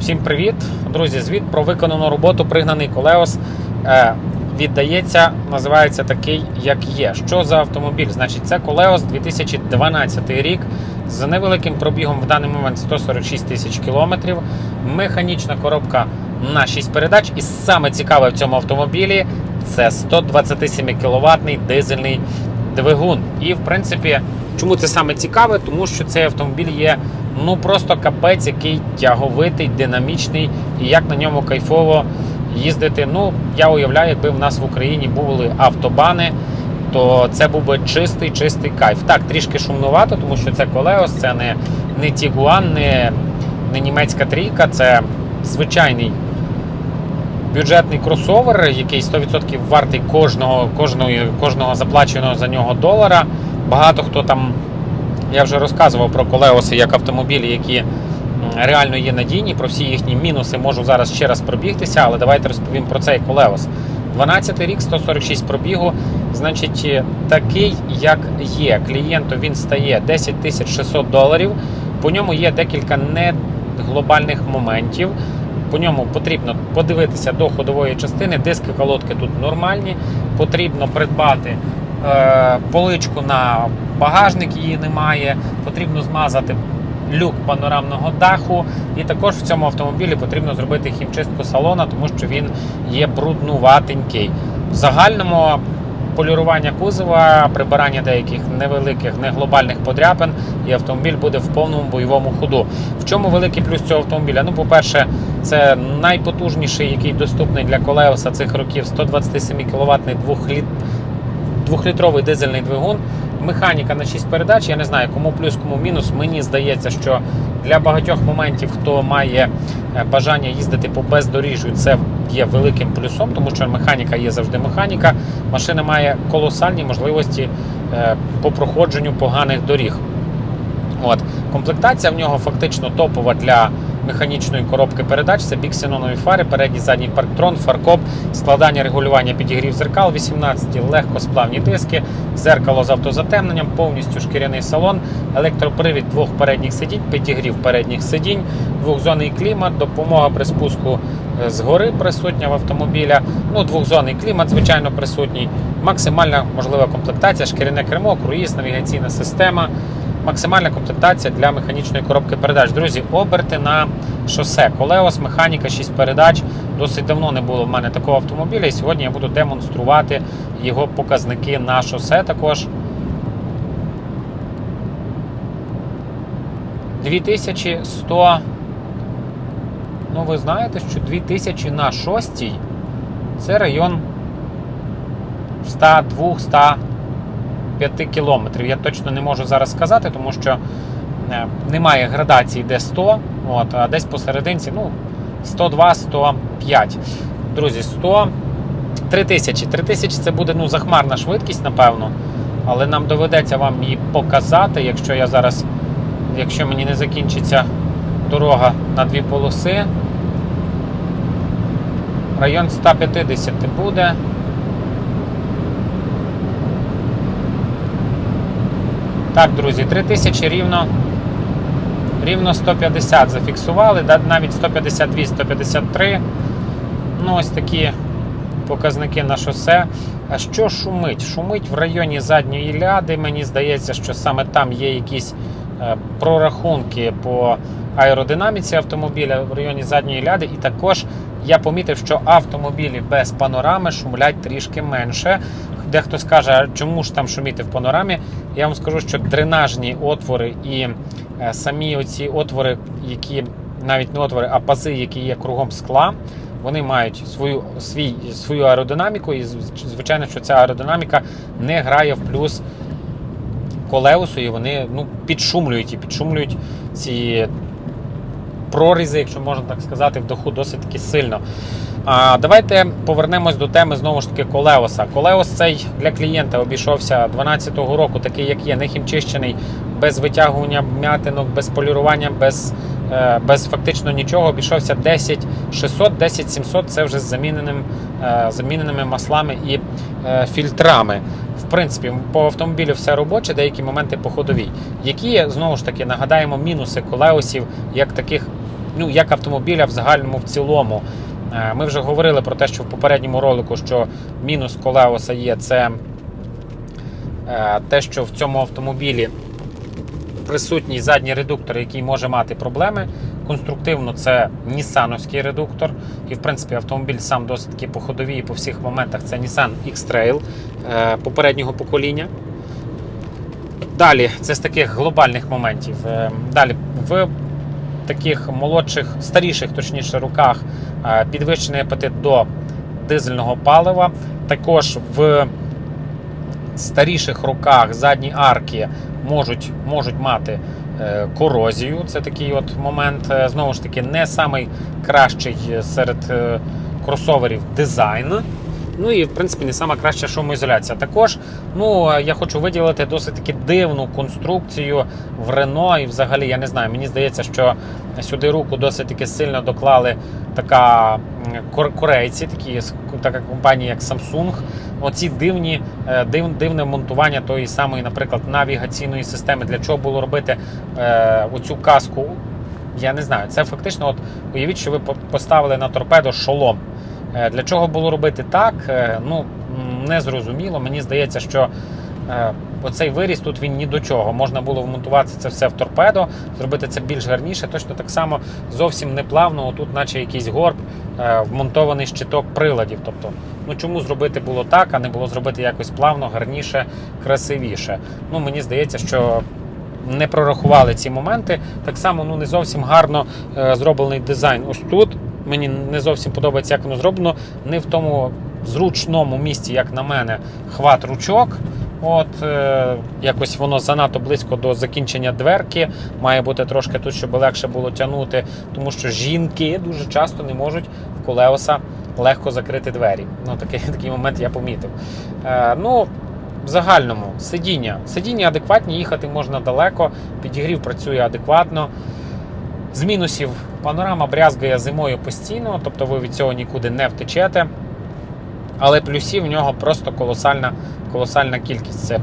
Всім привіт, друзі! Звіт про виконану роботу пригнаний колеос е, віддається, називається такий, як є. Що за автомобіль? Значить, це колеос 2012 рік з невеликим пробігом в даний момент 146 тисяч кілометрів. Механічна коробка на 6 передач. І саме цікаве в цьому автомобілі це 127 кВт дизельний двигун. І в принципі, чому це саме цікаве? Тому що цей автомобіль є ну просто капець, який тяговитий, динамічний, і як на ньому кайфово їздити. Ну, я уявляю, якби в нас в Україні були автобани, то це був би чистий, чистий кайф. Так, трішки шумнувато, тому що це колеос, це не, не Тігуан, не, не німецька трійка, це звичайний. Бюджетний кросовер, який 100% вартий кожного, кожного, кожного заплаченого за нього долара. Багато хто там я вже розказував про колеоси як автомобілі, які реально є надійні. Про всі їхні мінуси можу зараз ще раз пробігтися, але давайте розповім про цей колеос. 12 рік, 146 пробігу. Значить, е, такий, як є. Клієнту він стає 10 тисяч 600 доларів. По ньому є декілька не глобальних моментів. По ньому потрібно подивитися до ходової частини. Диски колодки тут нормальні. Потрібно придбати поличку на багажник, її немає. Потрібно змазати люк панорамного даху. І також в цьому автомобілі потрібно зробити хімчистку салона, тому що він є бруднуватенький. В загальному полірування кузова, прибирання деяких невеликих, не глобальних подряпин, і автомобіль буде в повному бойовому ходу. В чому великий плюс цього автомобіля? Ну, по-перше, це найпотужніший, який доступний для колеоса цих років 127 кВт. Двохлітровий дизельний двигун. Механіка на 6 передач. Я не знаю, кому плюс, кому мінус. Мені здається, що для багатьох моментів, хто має е, бажання їздити по бездоріжжю, це є великим плюсом, тому що механіка є завжди механіка. Машина має колосальні можливості е, по проходженню поганих доріг. От. Комплектація в нього фактично топова для механічної коробки передач. Це біксенонові фари, передній задній парктрон, фаркоп, складання регулювання підігрів зеркал, 18 легкосплавні диски, зеркало з автозатемненням, повністю шкіряний салон, електропривід двох передніх сидінь, підігрів передніх сидінь, двохзонний клімат, допомога при спуску е, згори присутня в автомобіля. Ну, двохзонний клімат, звичайно, присутній. Максимальна можлива комплектація, шкіряне кермо, круїз, навігаційна система. Максимальна комплектація для механічної коробки передач. Друзі, оберти на шосе. Колеос, механіка, 6 передач. Досить давно не було в мене такого автомобіля. І сьогодні я буду демонструвати його показники на шосе також. 2100. Ну, ви знаєте, що 2000 на 6 це район 102 100 5 кілометрів. Я точно не можу зараз сказати, тому що е, немає градації, де 100, от, а десь посерединці ну, 102-105. Друзі, 100 3000. 3000 це буде ну, захмарна швидкість, напевно. Але нам доведеться вам її показати, якщо я зараз, якщо мені не закінчиться дорога на дві полоси. Район 150 буде. Так, друзі, 3000 рівно, рівно 150 зафіксували, навіть 152, 153. Ну, ось такі показники на шосе. А що шумить? Шумить в районі задньої ляди. Мені здається, що саме там є якісь е, прорахунки по аеродинаміці автомобіля в районі задньої ляди. І також я помітив, що автомобілі без панорами шумлять трішки менше. Дехто скаже, чому ж там шуміти в панорамі? Я вам скажу, що дренажні отвори і е, самі оці отвори, які навіть не отвори, а пази, які є кругом скла, вони мають свою, свій, свою аеродинаміку, і звичайно, що ця аеродинаміка не грає в плюс колеусу, і вони ну, підшумлюють і підшумлюють ці прорізи, якщо можна так сказати, в даху досить таки сильно. А давайте повернемось до теми знову ж таки колеоса. Колеос цей для клієнта обійшовся 12 року, такий як є, не хімчищений, без витягування м'ятинок, без полірування, без, е, без фактично нічого. Обійшовся 10 600, 10 700 це вже з заміненим, е, заміненими маслами і е, фільтрами. В принципі, по автомобілю все робоче, деякі моменти по ходовій. Які знову ж таки нагадаємо мінуси колеосів як таких ну, як автомобіля в загальному в цілому. Е, Ми вже говорили про те, що в попередньому ролику, що мінус Колеоса є це е, те, що в цьому автомобілі присутній задній редуктор, який може мати проблеми. Конструктивно це Нісановський редуктор. І, в принципі, автомобіль сам досить таки по ходовій і по всіх моментах це Nissan X-Trail е, попереднього покоління. Далі, це з таких глобальних моментів. Далі, в таких молодших, старіших, точніше, руках е, підвищений апетит до дизельного палива. Також в старіших руках задні арки можуть, можуть мати е, корозію. Це такий от момент. Е, Знову ж таки, не самий кращий серед кросоверів дизайн. Ну і в принципі не сама краща шумоізоляція. Також ну, я хочу виділити досить таки дивну конструкцію в Рено. І взагалі я не знаю. Мені здається, що сюди руку досить таки сильно доклали така корейці, такі така компанія, як Samsung. Оці дивні, е, див, дивне монтування тої самої, наприклад, навігаційної системи. Для чого було робити е, оцю каску? Я не знаю. Це фактично, от уявіть, що ви поставили на торпедо шолом. Е, Для чого було робити так? Е, Ну не зрозуміло. Мені здається, що е, оцей виріс тут він ні до чого. Можна було вмонтувати це все в торпедо, зробити це більш гарніше. Точно так само зовсім не плавно. Отут, наче якийсь горб, вмонтований щиток приладів. Тобто, ну чому зробити було так, а не було зробити якось плавно, гарніше, красивіше. Ну мені здається, що. Не прорахували ці моменти. Так само ну не зовсім гарно е, зроблений дизайн. Ось тут мені не зовсім подобається, як воно зроблено. Не в тому зручному місці, як на мене, хват ручок. От е, якось воно занадто близько до закінчення дверки. Має бути трошки тут, щоб легше було тягнути, тому що жінки дуже часто не можуть в колеоса легко закрити двері. Ну, такий, такий момент я помітив. Е, ну, в загальному сидіння. Сидіння адекватні, їхати можна далеко, підігрів працює адекватно. З мінусів панорама брязгає зимою постійно, тобто ви від цього нікуди не втечете. Але плюсів в нього просто колосальна, колосальна кількість. Це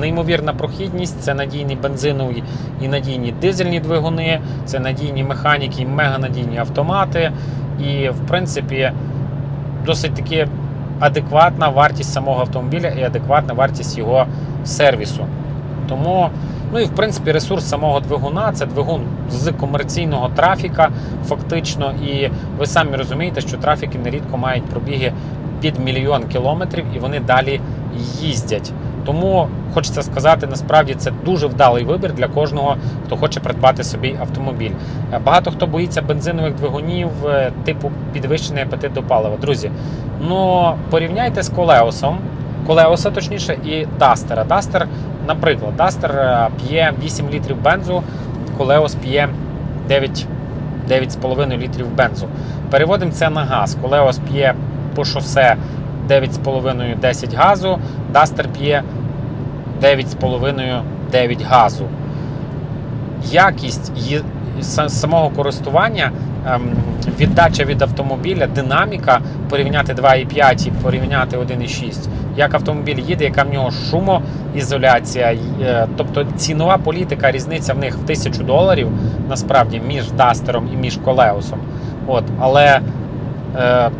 неймовірна прохідність, це надійні бензинові і надійні дизельні двигуни, це надійні механіки і меганадійні автомати. І, в принципі, досить таки адекватна вартість самого автомобіля і адекватна вартість його сервісу. Тому, ну і в принципі, ресурс самого двигуна це двигун з комерційного трафіка, фактично. І ви самі розумієте, що трафіки нерідко мають пробіги під мільйон кілометрів, і вони далі їздять. Тому хочеться сказати, насправді це дуже вдалий вибір для кожного, хто хоче придбати собі автомобіль. Багато хто боїться бензинових двигунів, е, типу підвищений апетит до палива. Друзі, ну порівняйте з колеосом, колеоса точніше, і Дастера. Дастер, наприклад, Дастер е, п'є 8 літрів бензу, колеос п'є 9, 9,5 літрів бензу. Переводимо це на газ. Колеос п'є по шосе 9,5-10 газу, Дастер п'є 9,5-9 газу. Якість самого користування, ем, віддача від автомобіля, динаміка порівняти 2,5 і порівняти 1,6. Як автомобіль їде, яка в нього шумоізоляція, е, тобто цінова політика, різниця в них в тисячу доларів насправді між Дастером і між Колеусом. От, але е,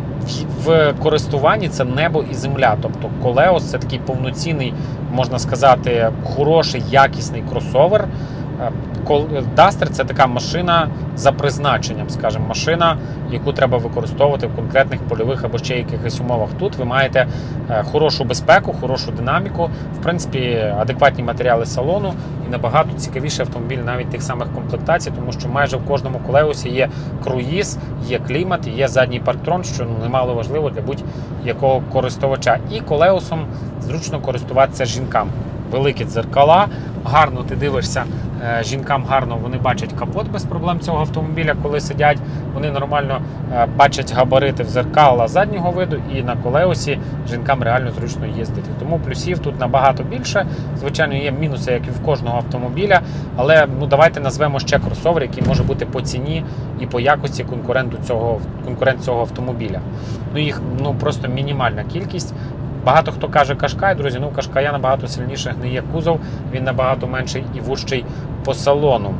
в- користуванні це небо і земля. Тобто Колеос це такий повноцінний, можна сказати, хороший, якісний кросовер. Е, Кол- Duster це така машина за призначенням, скажімо, машина, яку треба використовувати в конкретних польових або ще якихось умовах. Тут ви маєте е, хорошу безпеку, хорошу динаміку, в принципі, адекватні матеріали салону і набагато цікавіший автомобіль навіть тих самих комплектацій, тому що майже в кожному колеусі є круїз, є клімат, є задній парктрон, що немало важливо для будь-якого користувача. І колеусом зручно користуватися жінкам. Великі дзеркала, гарно ти дивишся. е, Жінкам гарно вони бачать капот без проблем цього автомобіля, коли сидять. Вони нормально е, бачать габарити в зеркала заднього виду, і на колеосі жінкам реально зручно їздити. Тому плюсів тут набагато більше. Звичайно, є мінуси, як і в кожного автомобіля. Але ну давайте назвемо ще кросовер, який може бути по ціні і по якості конкуренту цього конкурент цього автомобіля. Ну їх ну просто мінімальна кількість. Багато хто каже Кашкай, друзі. Ну Кашкая набагато сильніше гниє кузов, він набагато менший і вужчий по салону.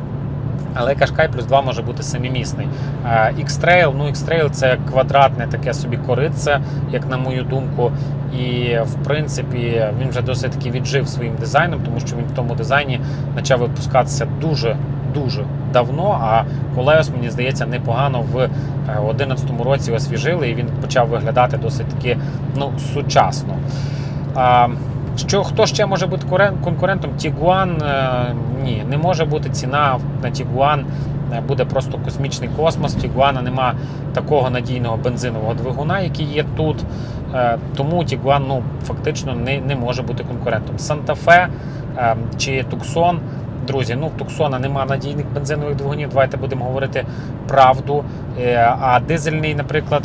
Але Qashqai плюс 2 може бути семимісний. Е, X-Trail, ну X-Trail це квадратне таке собі корице, як на мою думку. І в принципі він вже досить таки віджив своїм дизайном, тому що він в тому дизайні почав випускатися дуже дуже давно. А Колеос, мені здається, непогано в 2011 році освіжили, і він почав виглядати досить таки ну, сучасно. А, що хто ще може бути конкурентом? Тігуан е, ні, не може бути ціна на Тігуан. е, Буде просто космічний космос. Тігуана нема такого надійного бензинового двигуна, який є тут. Е, Тому Тігуан ну, фактично не, не може бути конкурентом. Санта-Фе е, чи Туксон. Друзі, ну в Туксона нема надійних бензинових двигунів. Давайте будемо говорити правду. Е, А дизельний, наприклад,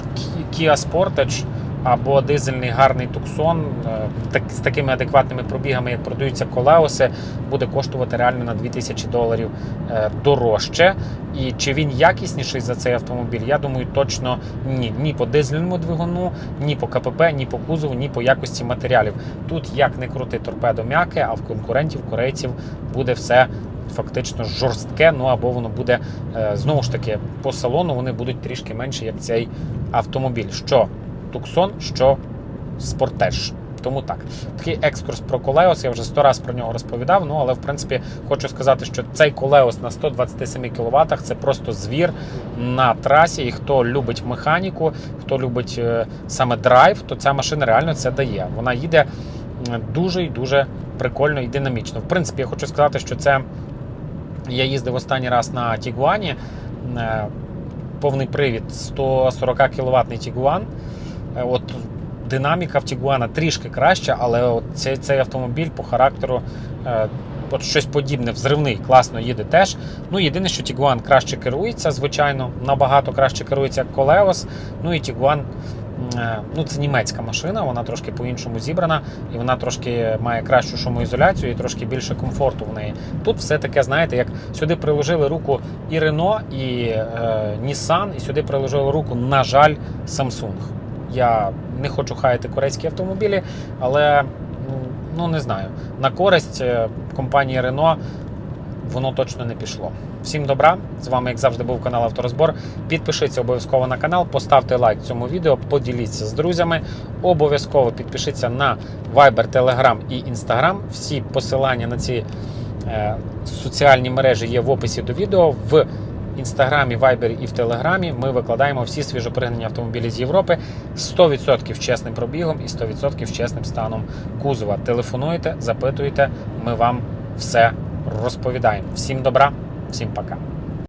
Kia Sportage або дизельний гарний Туксон е, так, з такими адекватними пробігами, як продаються колеоси, буде коштувати реально на 2000 доларів е, дорожче. І чи він якісніший за цей автомобіль? Я думаю, точно ні. Ні по дизельному двигуну, ні по КПП, ні по кузову, ні по якості матеріалів. Тут як не крути торпедо м'яке, а в конкурентів корейців буде все. Фактично жорстке, ну або воно буде е, знову ж таки по салону. Вони будуть трішки менше, як цей автомобіль. Що Туксон, що Спортеж. Тому так, такий екскурс про Колеос. Я вже сто раз про нього розповідав. Ну але в принципі хочу сказати, що цей Колеос на 127 кВт це просто звір на трасі. І хто любить механіку, хто любить е, саме драйв, то ця машина реально це дає. Вона їде дуже і дуже прикольно і динамічно. В принципі, я хочу сказати, що це я їздив останній раз на Тігуані. е, Повний привід 140 кВт Тігуан. Е, От динаміка в Тігуана трішки краща, але от цей, цей автомобіль по характеру е, от щось подібне, взривний, класно їде теж. Ну, єдине, що Тігуан краще керується, звичайно, набагато краще керується як Колеос. Ну і Тігуан. е, Ну, це німецька машина, вона трошки по-іншому зібрана, і вона трошки має кращу шумоізоляцію і трошки більше комфорту в неї. Тут все таке, знаєте, як сюди приложили руку і Renault, і е, Nissan, і сюди приложили руку, на жаль, Samsung. Я не хочу хаяти корейські автомобілі, але ну не знаю. На користь е, компанії Renault воно точно не пішло. Всім добра! З вами, як завжди, був канал Авторозбор. Підпишіться обов'язково на канал, поставте лайк цьому відео, поділіться з друзями. Обов'язково підпишіться на Viber, Telegram і Instagram. Всі посилання на ці е, соціальні мережі є в описі до відео. В інстаграмі, Вайбері і в Телеграмі ми викладаємо всі свіжопригнані автомобілі з Європи 100% чесним пробігом і 100% чесним станом кузова. Телефонуйте, запитуйте, ми вам все розповідаємо. Всім добра, всім пока.